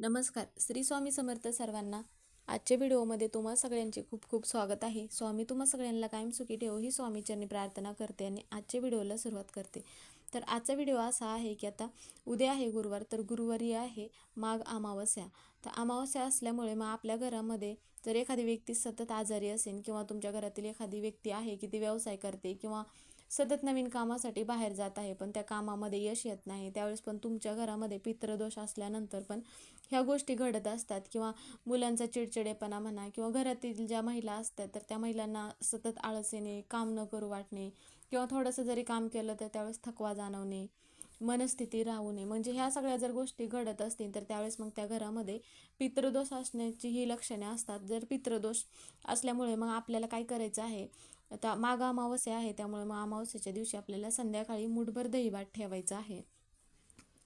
नमस्कार. श्री स्वामी समर्थ सर्वांना आजच्या व्हिडिओमध्ये तुम्हा सगळ्यांचे खूप खूप स्वागत आहे. स्वामी तुम्हा सगळ्यांना कायम सुखी ठेवो ही स्वामीचरणी प्रार्थना करते आणि आजच्या व्हिडिओला सुरुवात करते. तर आजचा व्हिडिओ असा आहे की आता उद्या आहे गुरुवार तर गुरुवारी आहे माघ अमावस्या. तर अमावस्या असल्यामुळे मग आपल्या घरामध्ये जर एखादी व्यक्ती सतत आजारी असेल किंवा तुमच्या घरातील एखादी व्यक्ती आहे की ती व्यवसाय करते किंवा सतत नवीन कामासाठी बाहेर जात आहे पण त्या कामामध्ये यश येत नाही. त्यावेळेस पण तुमच्या घरामध्ये पितृदोष असल्यानंतर पण ह्या गोष्टी घडत असतात किंवा मुलांचा चिडचिडेपणा म्हणा किंवा घरातील ज्या महिला असतात तर त्या महिलांना सतत आळस येणे काम न करू वाटणे किंवा थोडंसं जरी काम केलं तर त्यावेळेस थकवा जाणवणे मनस्थिती राहू नये. म्हणजे ह्या सगळ्या जर गोष्टी घडत असतील तर त्यावेळेस मग त्या घरामध्ये पितृदोष असण्याची ही लक्षणे असतात. जर पितृदोष असल्यामुळे मग आपल्याला काय करायचं आहे? आता माग अमावस्या आहे त्यामुळे मग अमावस्याच्या दिवशी आपल्याला संध्याकाळी मुठभर दहीभात ठेवायचा आहे.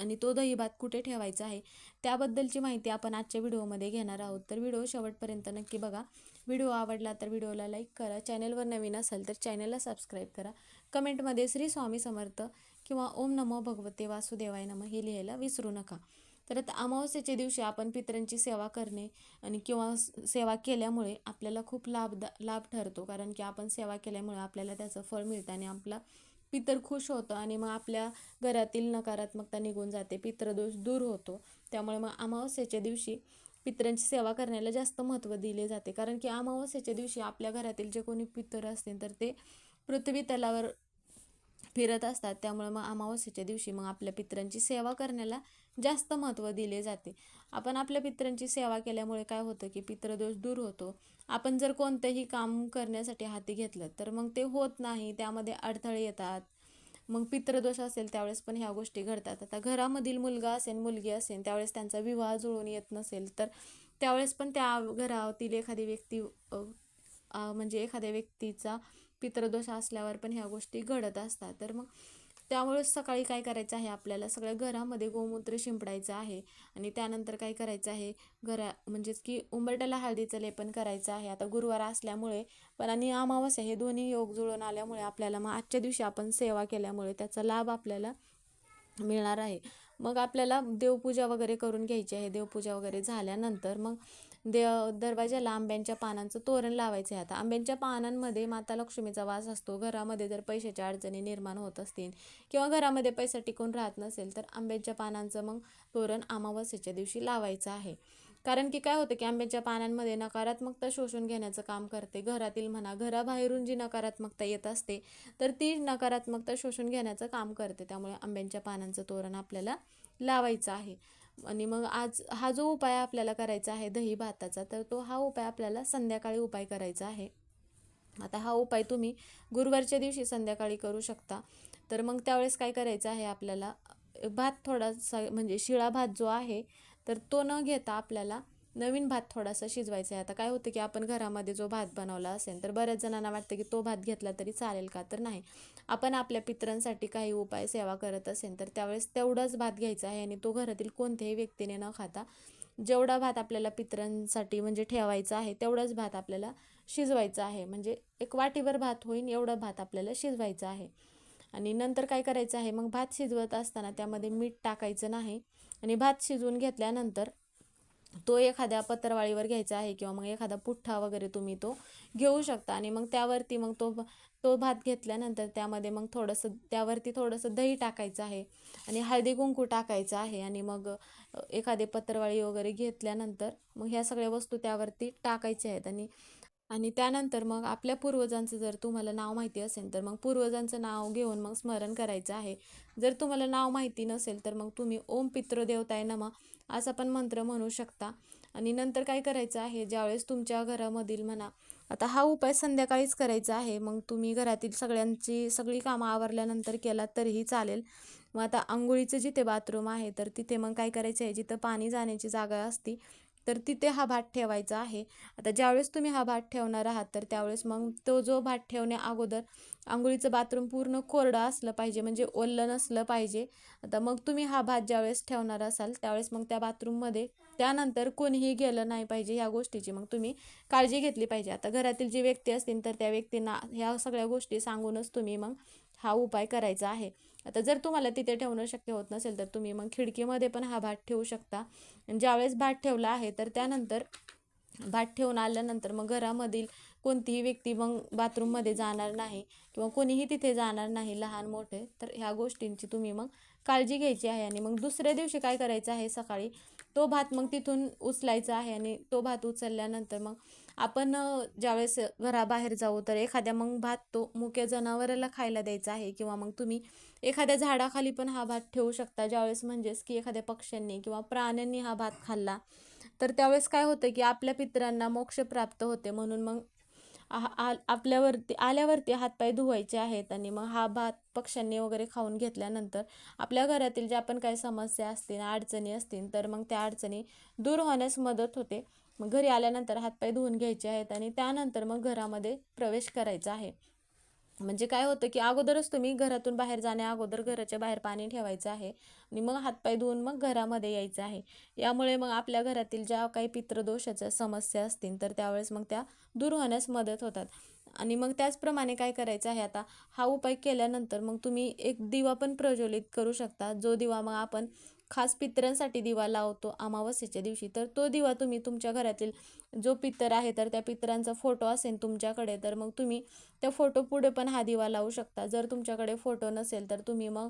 आणि तो दहीभात कुठे ठेवायचा आहे त्याबद्दलची माहिती आपण आजच्या व्हिडिओमध्ये घेणार आहोत. तर व्हिडिओ शेवटपर्यंत नक्की बघा. व्हिडिओ आवडला तर व्हिडिओला लाईक करा. चॅनलवर नवीन असेल तर चॅनलला सबस्क्राईब करा. कमेंटमध्ये श्री स्वामी समर्थ किंवा ओम नमो भगवते वासुदेवाय नम हे लिहायला विसरू नका. तर आता अमावस्येच्या दिवशी आपण पितरांची सेवा करणे आणि किंवा सेवा केल्यामुळे आपल्याला खूप लाभदा लाभ ठरतो. कारण की आपण सेवा केल्यामुळे आपल्याला त्याचं फळ मिळतं आणि आपला पितर खुश होतं आणि मग आपल्या घरातील नकारात्मकता निघून जाते पितृदोष दूर होतो. त्यामुळे मग अमावस्येच्या दिवशी पितरांची सेवा करण्याला जास्त महत्त्व दिले जाते. कारण की अमावस्येच्या दिवशी आपल्या घरातील जे कोणी पितर असतील तर ते पृथ्वी तलावर फिरत असतात. त्यामुळे मग अमावस्येच्या दिवशी मग आपल्या पितरांची सेवा करण्याला जास्त महत्त्व दिले जाते. आपण आपल्या पितरांची सेवा केल्यामुळे काय होतं की पितृदोष दूर होतो. आपण जर कोणतंही काम करण्यासाठी हाती घेतलं तर मग ते होत नाही त्यामध्ये अडथळे येतात. मग पितृदोष असेल त्यावेळेस पण ह्या गोष्टी घडतात. आता घरामधील मुलगा असेल मुलगी असेल त्यावेळेस त्यांचा विवाह जुळून येत नसेल तर त्यावेळेस पण त्या घरातील एखादी व्यक्ती म्हणजे एखाद्या व्यक्तीचा पितृदोष असल्यावर पण ह्या गोष्टी घडत असतात. तर मग त्यामुळे सकाळी काय करायचं आहे आपल्याला? सगळ्या घरामध्ये गोमूत्र शिंपडायचं आहे आणि त्यानंतर काय करायचं आहे? घरा म्हणजेच की उंबरट्याला हळदीचं लेपन करायचं आहे. आता गुरुवार असल्यामुळे पण आणि अमावस्या हे दोन्ही योग जुळून आल्यामुळे आपल्याला मग आजच्या दिवशी आपण सेवा केल्यामुळे त्याचा लाभ आपल्याला मिळणार आहे. मग आपल्याला देवपूजा वगैरे करून घ्यायची आहे. देवपूजा वगैरे झाल्यानंतर मग दे दरवाजाला आंब्यांच्या पानांचं तोरण लावायचं आहे आता. आंब्यांच्या पानांमध्ये माता लक्ष्मीचा वास असतो. घरामध्ये जर पैशाच्या अडचणी निर्माण होत असतील किंवा घरामध्ये पैसा टिकून राहत नसेल तर आंब्यांच्या पानांचं मग तोरण अमावस्येच्या दिवशी लावायचं आहे. कारण की काय होतं की आंब्याच्या पानांमध्ये नकारात्मकता शोषून घेण्याचं काम करते. घरातील म्हणा घराबाहेरून जी नकारात्मकता येत असते तर ती नकारात्मकता शोषून घेण्याचं काम करते. त्यामुळे आंब्यांच्या पानांचं तोरण आपल्याला लावायचं आहे. आणि मग आज हा जो उपाय आपल्याला करायचा आहे दही भाताचा तर तो हा उपाय आपल्याला संध्याकाळी उपाय करायचा आहे. आता हा उपाय तुम्ही गुरुवारच्या दिवशी संध्याकाळी करू शकता. तर मग त्यावेळेस काय करायचं आहे आपल्याला? भात थोडासा म्हणजे शिळा भात जो आहे तर तो न घेता आपल्याला नवीन भात थोडासा शिजवायचा आहे. आता काय होतं की आपण घरामध्ये जो भात बनवला असेल तर बऱ्याच जणांना वाटतं की तो भात घेतला तरी चालेल का? तर नाही. आपण आपल्या पित्रांसाठी काही उपाय सेवा करत असेल तर त्यावेळेस तेवढाच भात घ्यायचा आहे आणि तो घरातील कोणत्याही व्यक्तीने न खाता जेवढा भात आपल्याला पित्रांसाठी म्हणजे ठेवायचा आहे तेवढाच भात आपल्याला शिजवायचा आहे. म्हणजे एक वाटीभर भात होईल एवढा भात आपल्याला शिजवायचा आहे. आणि नंतर काय करायचं आहे? मग भात शिजवत असताना त्यामध्ये मीठ टाकायचं नाही. आणि भात शिजवून घेतल्यानंतर तो एखाद्या पत्रवाळीवर घ्यायचा आहे किंवा मग एखादा पुठ्ठा वगैरे तुम्ही तो घेऊ शकता. आणि मग त्यावरती मग तो तो भात घेतल्यानंतर त्यामध्ये मग थोडंसं त्यावरती थोडंसं दही टाकायचं आहे आणि हळदी कुंकू टाकायचं आहे आणि मग एखादी पत्रवाळी वगैरे घेतल्यानंतर मग ह्या सगळ्या वस्तू त्यावरती टाकायच्या आहेत. आणि आणि त्यानंतर मग आपल्या पूर्वजांचं जर तुम्हाला नाव माहिती असेल तर मग पूर्वजांचं नाव घेऊन मग स्मरण करायचं आहे. जर तुम्हाला नाव माहिती नसेल तर मग तुम्ही ओम पितृदेवताय नमा असा पण मंत्र म्हणू शकता. आणि नंतर काय करायचं आहे ज्यावेळेस तुमच्या घरामधील म्हणा आता हा उपाय संध्याकाळीच करायचा आहे मग तुम्ही घरातील सगळ्यांची सगळी कामं आवरल्यानंतर केला तरीही चालेल. मग आता आंघोळीचं जिथे बाथरूम आहे तर तिथे मग काय करायचं आहे जिथं पाणी जाण्याची जागा असती तर तिथे हा भात ठेवायचा आहे. आता ज्यावेळेस तुम्ही हा भात ठेवणार आहात तर त्यावेळेस मग तो जो भात ठेवण्या अगोदर आंघोळीचं बाथरूम पूर्ण कोरडं असलं पाहिजे म्हणजे ओल्लं नसलं पाहिजे. आता मग तुम्ही हा भात ज्यावेळेस ठेवणार असाल त्यावेळेस मग त्या बाथरूममध्ये त्यानंतर कोणीही गेलं नाही पाहिजे ह्या गोष्टीची. मग तुम्ही काळजी घेतली पाहिजे. आता घरातील जी व्यक्ती असतील तर त्या व्यक्तींना ह्या सगळ्या गोष्टी सांगूनच तुम्ही मग हा उपाय करायचा आहे. आता जर तुम्हाला तिथे ठेवणं शक्य होत नसेल तर तुम्ही मग खिडकीमध्ये पण हा भात ठेवू शकता. ज्यावेळेस भात ठेवला आहे तर त्यानंतर भात ठेवून आल्यानंतर मग घरामधील कोणतीही व्यक्ती मग बाथरूममध्ये जाणार नाही किंवा कोणीही तिथे जाणार नाही लहान मोठे तर ह्या गोष्टींची तुम्ही मग काळजी घ्यायची आहे आणि मग दुसऱ्या दिवशी काय करायचं आहे सकाळी? तो भात मग तिथून उचलायचा आहे आणि तो भात उचलल्यानंतर मग आपण ज्यावेळेस घराबाहेर जाऊ तर एखाद्या मग भात तो मुक्या जनावराला खायला द्यायचा आहे किंवा मग तुम्ही एखाद्या झाडाखाली पण हा भात ठेवू शकता. ज्यावेळेस म्हणजेच की एखाद्या पक्ष्यांनी किंवा प्राण्यांनी हा भात खाल्ला तर त्यावेळेस काय होतं की आपल्या पितरांना मोक्ष प्राप्त होते म्हणून मग आ- आपल्यावरती आल्यावरती हातपाय धुवायचे आहेत आणि मग हा भात पक्ष्यांनी वगैरे खाऊन घेतल्यानंतर आपल्या घरातील ज्या पण काही समस्या असतील अडचणी असतील तर मग त्या अडचणी दूर होण्यास मदत होते. मग घरी आल्यानंतर हातपाय धुवून घ्यायचे आहेत आणि त्यानंतर मग घरामध्ये प्रवेश करायचा आहे. म्हणजे काय होतं की अगोदरच तुम्ही घरातून बाहेर जाण्या अगोदर घराच्या बाहेर पाणी ठेवायचं आहे आणि मग हातपाय धुवून मग घरामध्ये यायचं आहे. यामुळे मग आपल्या घरातील ज्या काही पितृदोषाच्या समस्या असतील तर त्यावेळेस मग त्या दूर होण्यास मदत होतात. आणि मग त्याचप्रमाणे काय करायचं आहे आता? हा उपाय केल्यानंतर मग तुम्ही एक दिवा पण प्रज्वलित करू शकता. जो दिवा मग आपण खास पितरांसाठी दिवा लावतो अमावस्येच्या दिवशी. तर तो दिवा तुम्ही तुमच्या घरातील जो पितर आहे तर त्या पितरांचा फोटो असेल तुमच्याकडे तर मग तुम्ही त्या फोटो पुढे पण हा दिवा लावू शकता. जर तुमच्याकडे फोटो नसेल तर तुम्ही मग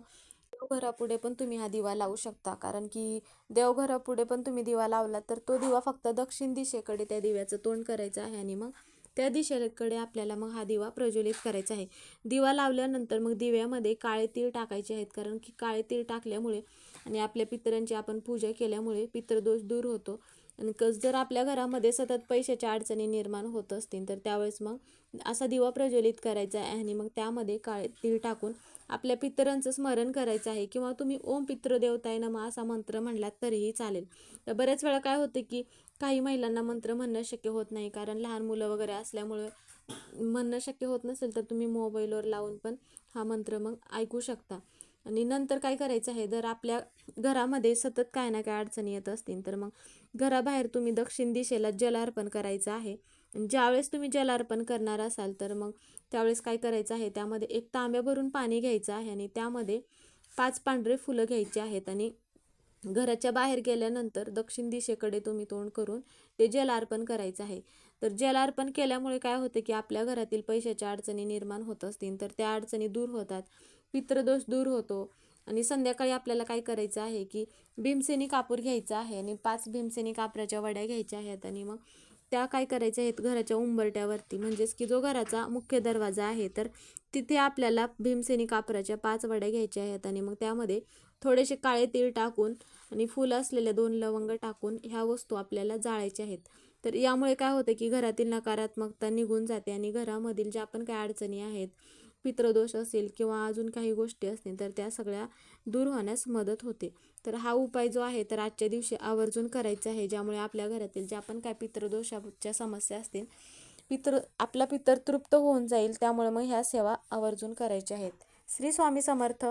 देवघरापुढे पण तुम्ही हा दिवा लावू शकता. कारण की देवघरापुढे पण तुम्ही दिवा लावला तर तो दिवा फक्त दक्षिण दिशेकडे त्या दिव्याचं तोंड करायचं आहे आणि मग त्या दिशेकडे आपल्याला मग हा दिवा प्रज्वलित करायचा आहे. दिवा लावल्यानंतर मग दिव्यामध्ये काळे तीळ टाकायचे आहेत. कारण की काळे तीळ टाकल्यामुळे आणि आपल्या पितरांची आपण पूजा केल्यामुळे पितृदोष दूर होतो. जर आपल्या घरामध्ये सतत पैशाच्या अडचणी निर्माण होत असतील तर त्यावेळेस मग असा दिवा प्रज्वलित करायचा आहे आणि मग त्यामध्ये काळे तीळ टाकून आपल्या पितरांचं स्मरण करायचं आहे किंवा तुम्ही ओम पितृ देवताय नमः असा मंत्र म्हणलात तरीही चालेल. तर बऱ्याच वेळा काय होतं की काही महिलांना मंत्र म्हणणं शक्य होत नाही कारण लहान मुलं वगैरे असल्यामुळे म्हणणं शक्य होत नसेल तर तुम्ही मोबाईलवर लावून पण हा मंत्र मग ऐकू शकता. आणि नंतर काय करायचं आहे जर आपल्या घरामध्ये सतत काय ना काय अडचणी येत असतील तर मग घराबाहेर तुम्ही दक्षिण दिशेला जल अर्पण करायचं आहे. ज्यावेळेस तुम्ही जल अर्पण करणार असाल तर मग त्यावेळेस काय करायचं आहे? त्यामध्ये एक तांब्या भरून पाणी घ्यायचं आहे आणि त्यामध्ये पाच पांढरे फुलं घ्यायची आहेत. आणि घराच्या बाहेर गेल्यानंतर दक्षिण दिशेकडे तुम्ही तोंड करून ते जल अर्पण करायचं आहे. तर जल अर्पण केल्यामुळे काय होतं की आपल्या घरातील पैशाच्या अडचणी निर्माण होत असतील. तर त्या अडचणी दूर होतात. पितृदोष दूर होतो. आणि संध्याकाळी आपल्याला काय करायचं आहे की भीमसेनी कापूर घ्यायचा आहे आणि पाच भीमसेनी कापराच्या वड्या घ्यायच्या आहेत आणि मग त्या काय करायच्या आहेत घराच्या उंबरट्यावरती. म्हणजेच की जो घराचा मुख्य दरवाजा आहे तर तिथे आपल्याला भीमसेनी कापराच्या पाच वड्या घ्यायच्या आहेत आणि मग त्यामध्ये थोडेसे काळे तीळ टाकून आणि फुलं असलेल्या दोन लवंग टाकून ह्या वस्तू आपल्याला जाळायच्या आहेत. तर यामुळे काय होतं की घरातील नकारात्मकता निघून जाते आणि घरामधील ज्या पण काय अडचणी आहेत पितृदोष असेल किंवा अजून काही गोष्टी असतील तर त्या सगळ्या दूर होण्यास मदत होते. तर हा उपाय जो आहे तर आजच्या दिवशी आवर्जून करायचा आहे ज्यामुळे आपल्या घरातील ज्या पण काय पितृदोषाच्या समस्या असतील पितृ आपला पितर तृप्त होऊन जाईल त्यामुळे मग ह्या सेवा आवर्जून करायच्या आहेत. श्री स्वामी समर्थ.